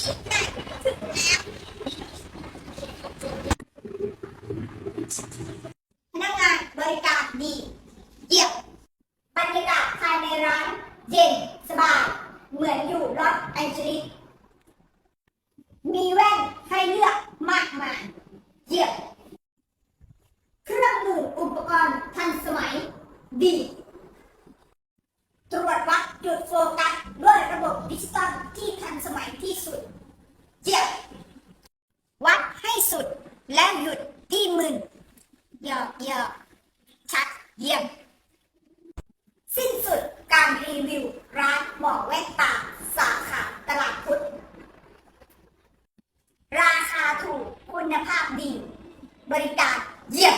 พนักงานบริการดีเยี่ยมบรรยากาศภายในร้านเย็นสบาย เหมือนอยู่ลอสแอนเจลิสมีแว่นให้เลือกมากมายเยี่ยมเครื่องมืออุปกรณ์ทันสมัยดี ตรวจวัดจุดโฟกัสด้วยระบบดิจิตอลที่ทันสมัยที่สุด เยี่ยม วัดให้สุดแล้วหยุดที่หมื่นเยอะเยอะชัดเยี่ยม สิ้นสุดการรีวิวร้านหมอแว่นตาสาขาตลาดพุทธราคาถูกคุณภาพดี บริการเยี่ยม